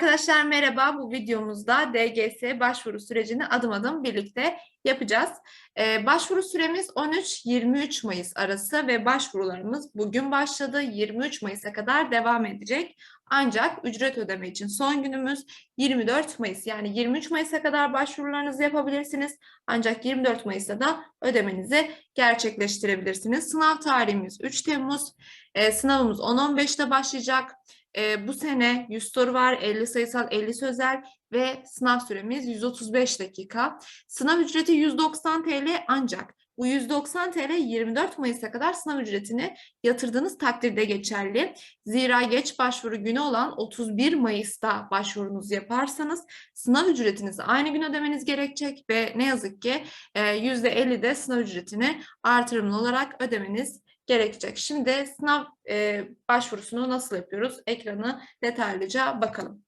Arkadaşlar merhaba. Bu videomuzda DGS başvuru sürecini adım adım birlikte yapacağız. Ee, başvuru süremiz 13-23 Mayıs arası ve başvurularımız bugün başladı. 23 Mayıs'a kadar devam edecek. Ancak ücret ödeme için son günümüz 24 Mayıs yani 23 Mayıs'a kadar başvurularınızı yapabilirsiniz. Ancak 24 Mayıs'ta da ödemenizi gerçekleştirebilirsiniz. Sınav tarihimiz 3 Temmuz. Ee, sınavımız 10-15'te başlayacak. E, bu sene 100 soru var, 50 sayısal, 50 sözel ve sınav süremiz 135 dakika. Sınav ücreti 190 TL ancak bu 190 TL 24 Mayıs'a kadar sınav ücretini yatırdığınız takdirde geçerli. Zira geç başvuru günü olan 31 Mayıs'ta başvurunuzu yaparsanız sınav ücretinizi aynı gün ödemeniz gerekecek ve ne yazık ki %50 de sınav ücretini artırımlı olarak ödemeniz gerekecek. Şimdi sınav e, başvurusunu nasıl yapıyoruz? Ekranı detaylıca bakalım.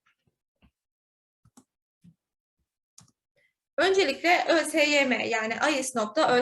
Öncelikle ÖSYM yani ais.ösm.gov.tr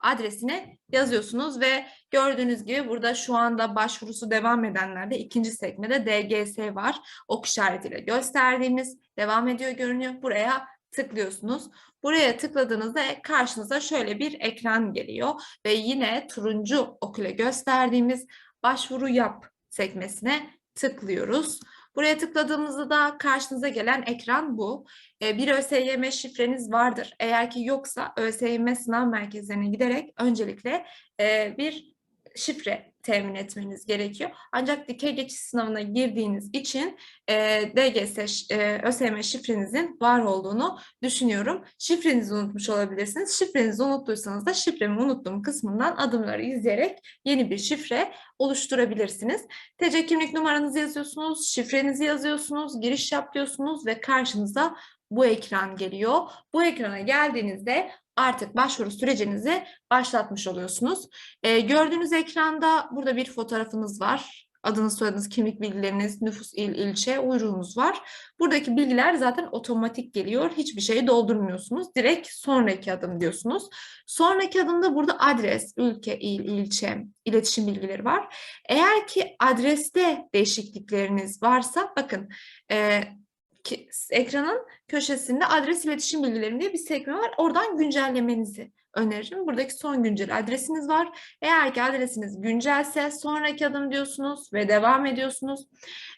adresine yazıyorsunuz ve gördüğünüz gibi burada şu anda başvurusu devam edenlerde ikinci sekmede DGS var. Ok işaretiyle gösterdiğimiz devam ediyor görünüyor. Buraya tıklıyorsunuz. Buraya tıkladığınızda karşınıza şöyle bir ekran geliyor ve yine turuncu ok ile gösterdiğimiz başvuru yap sekmesine tıklıyoruz. Buraya tıkladığımızda da karşınıza gelen ekran bu. Ee, bir ÖSYM şifreniz vardır. Eğer ki yoksa ÖSYM sınav merkezlerine giderek öncelikle e, bir şifre temin etmeniz gerekiyor. Ancak dikey geçiş sınavına girdiğiniz için e, DGS, e, ÖSYM şifrenizin var olduğunu düşünüyorum. Şifrenizi unutmuş olabilirsiniz. Şifrenizi unuttuysanız da şifremi unuttum kısmından adımları izleyerek yeni bir şifre oluşturabilirsiniz. TC kimlik numaranızı yazıyorsunuz, şifrenizi yazıyorsunuz, giriş yap diyorsunuz ve karşınıza bu ekran geliyor. Bu ekrana geldiğinizde artık başvuru sürecinizi başlatmış oluyorsunuz. Ee, gördüğünüz ekranda burada bir fotoğrafınız var. Adınız, soyadınız, kimlik bilgileriniz, nüfus, il, ilçe, uyruğunuz var. Buradaki bilgiler zaten otomatik geliyor. Hiçbir şeyi doldurmuyorsunuz. Direkt sonraki adım diyorsunuz. Sonraki adımda burada adres, ülke, il, ilçe, iletişim bilgileri var. Eğer ki adreste değişiklikleriniz varsa bakın e, ekranın köşesinde adres iletişim bilgilerim diye bir sekme var. Oradan güncellemenizi öneririm. Buradaki son güncel adresiniz var. Eğer ki adresiniz güncelse sonraki adım diyorsunuz ve devam ediyorsunuz.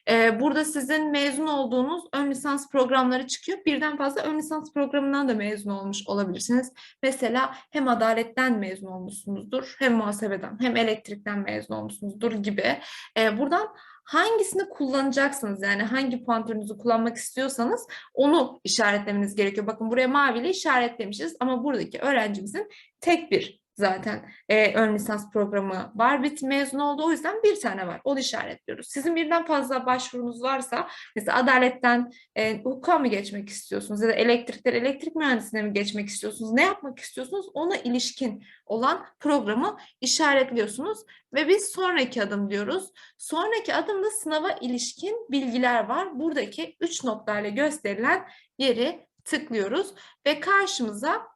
Ee, burada sizin mezun olduğunuz ön lisans programları çıkıyor. Birden fazla ön lisans programından da mezun olmuş olabilirsiniz. Mesela hem adaletten mezun olmuşsunuzdur, hem muhasebeden, hem elektrikten mezun olmuşsunuzdur gibi. Ee, buradan hangisini kullanacaksınız yani hangi puantörünüzü kullanmak istiyorsanız onu işaretlemeniz gerekiyor. Bakın buraya maviyle işaretlemişiz ama buradaki öğrencimizin tek bir zaten e, ön lisans programı var. Bit mezun oldu. O yüzden bir tane var. Onu işaretliyoruz. Sizin birden fazla başvurunuz varsa mesela adaletten e, hukuka mı geçmek istiyorsunuz ya da elektrikler elektrik mühendisliğine mi geçmek istiyorsunuz? Ne yapmak istiyorsunuz? Ona ilişkin olan programı işaretliyorsunuz ve biz sonraki adım diyoruz. Sonraki adımda sınava ilişkin bilgiler var. Buradaki üç noktayla gösterilen yeri tıklıyoruz ve karşımıza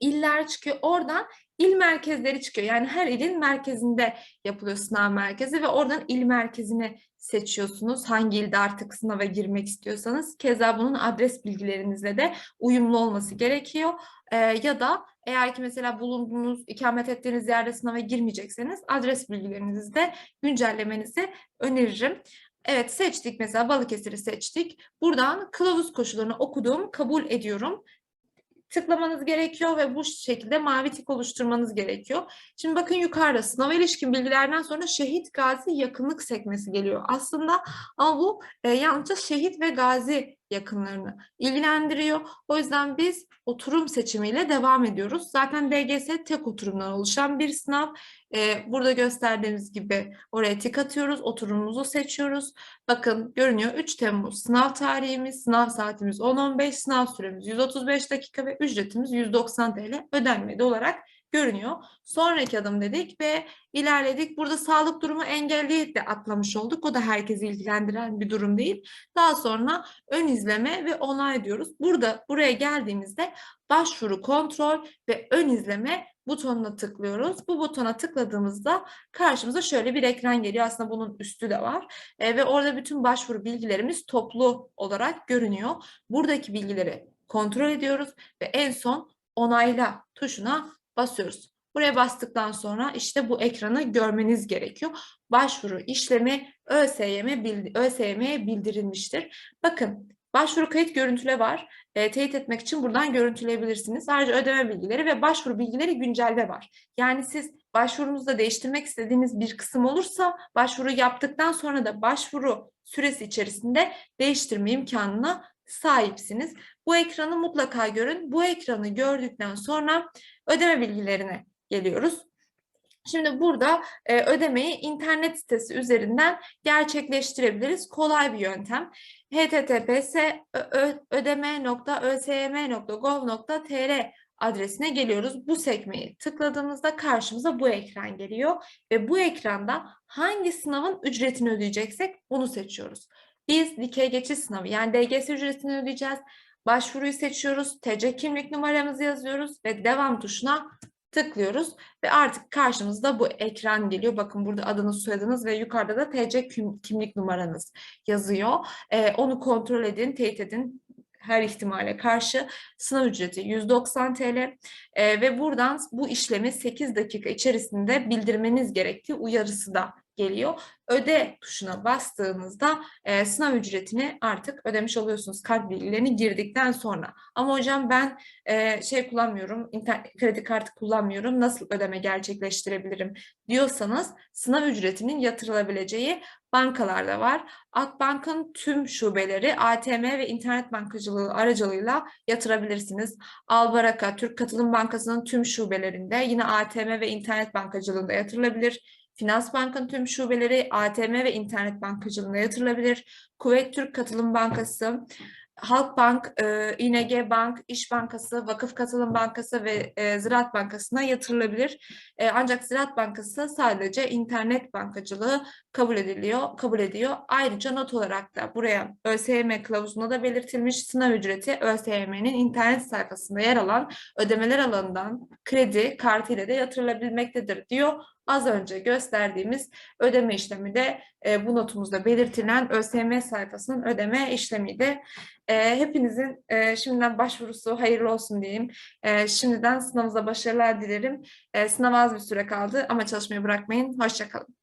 iller çıkıyor. Oradan il merkezleri çıkıyor. Yani her ilin merkezinde yapılıyor sınav merkezi ve oradan il merkezini seçiyorsunuz. Hangi ilde artık sınava girmek istiyorsanız. Keza bunun adres bilgilerinizle de uyumlu olması gerekiyor. Ee, ya da eğer ki mesela bulunduğunuz, ikamet ettiğiniz yerde sınava girmeyecekseniz adres bilgilerinizi de güncellemenizi öneririm. Evet seçtik mesela Balıkesir'i seçtik. Buradan kılavuz koşullarını okudum, kabul ediyorum tıklamanız gerekiyor ve bu şekilde mavi tik oluşturmanız gerekiyor. Şimdi bakın yukarıda sınava ilişkin bilgilerden sonra şehit gazi yakınlık sekmesi geliyor. Aslında ama bu e, yalnızca şehit ve gazi yakınlarını ilgilendiriyor. O yüzden biz oturum seçimiyle devam ediyoruz. Zaten DGS tek oturumdan oluşan bir sınav. Ee, burada gösterdiğimiz gibi oraya tik atıyoruz, oturumumuzu seçiyoruz. Bakın görünüyor 3 Temmuz sınav tarihimiz, sınav saatimiz 10-15, sınav süremiz 135 dakika ve ücretimiz 190 TL ödenmedi olarak görünüyor. Sonraki adım dedik ve ilerledik. Burada sağlık durumu engelli de atlamış olduk. O da herkesi ilgilendiren bir durum değil. Daha sonra ön izleme ve onay diyoruz. Burada buraya geldiğimizde başvuru kontrol ve ön izleme butonuna tıklıyoruz. Bu butona tıkladığımızda karşımıza şöyle bir ekran geliyor. Aslında bunun üstü de var. E, ve orada bütün başvuru bilgilerimiz toplu olarak görünüyor. Buradaki bilgileri kontrol ediyoruz ve en son onayla tuşuna basıyoruz. Buraya bastıktan sonra işte bu ekranı görmeniz gerekiyor. Başvuru işlemi ÖSYM ÖSYM'ye bildirilmiştir. Bakın başvuru kayıt görüntüle var. E, teyit etmek için buradan görüntüleyebilirsiniz. Ayrıca ödeme bilgileri ve başvuru bilgileri güncelde var. Yani siz başvurunuzda değiştirmek istediğiniz bir kısım olursa başvuru yaptıktan sonra da başvuru süresi içerisinde değiştirme imkanına sahipsiniz. Bu ekranı mutlaka görün. Bu ekranı gördükten sonra ödeme bilgilerine geliyoruz. Şimdi burada e, ödemeyi internet sitesi üzerinden gerçekleştirebiliriz. Kolay bir yöntem. https ödeme.ösym.gov.tr adresine geliyoruz. Bu sekmeyi tıkladığımızda karşımıza bu ekran geliyor ve bu ekranda hangi sınavın ücretini ödeyeceksek bunu seçiyoruz. Biz dikey geçiş sınavı yani DGS ücretini ödeyeceğiz. Başvuruyu seçiyoruz, TC kimlik numaramızı yazıyoruz ve devam tuşuna tıklıyoruz ve artık karşımızda bu ekran geliyor. Bakın burada adınız, soyadınız ve yukarıda da TC kimlik numaranız yazıyor. Ee, onu kontrol edin, teyit edin her ihtimale karşı sınav ücreti 190 TL ee, ve buradan bu işlemi 8 dakika içerisinde bildirmeniz gerektiği uyarısı da geliyor. Öde tuşuna bastığınızda e, sınav ücretini artık ödemiş oluyorsunuz kart bilgilerini girdikten sonra. Ama hocam ben e, şey kullanmıyorum, kredi kartı kullanmıyorum, nasıl ödeme gerçekleştirebilirim diyorsanız sınav ücretinin yatırılabileceği bankalarda var. Akbank'ın tüm şubeleri ATM ve internet bankacılığı aracılığıyla yatırabilirsiniz. Albaraka, Türk Katılım Bankası'nın tüm şubelerinde yine ATM ve internet bankacılığında yatırılabilir. Finans Bank'ın tüm şubeleri ATM ve internet bankacılığına yatırılabilir. Kuveyt Türk Katılım Bankası, Halkbank, e, İNG Bank, İş Bankası, Vakıf Katılım Bankası ve e, Ziraat Bankası'na yatırılabilir. E, ancak Ziraat Bankası sadece internet bankacılığı kabul ediliyor, kabul ediyor. Ayrıca not olarak da buraya ÖSYM kılavuzunda da belirtilmiş sınav ücreti ÖSYM'nin internet sayfasında yer alan ödemeler alanından kredi kartı ile de yatırılabilmektedir diyor. Az önce gösterdiğimiz ödeme işlemi de e, bu notumuzda belirtilen ÖSYM sayfasının ödeme işlemiydi. E, hepinizin e, şimdiden başvurusu hayırlı olsun diyeyim. E, şimdiden sınavınıza başarılar dilerim. E, sınav az bir süre kaldı ama çalışmayı bırakmayın. Hoşçakalın.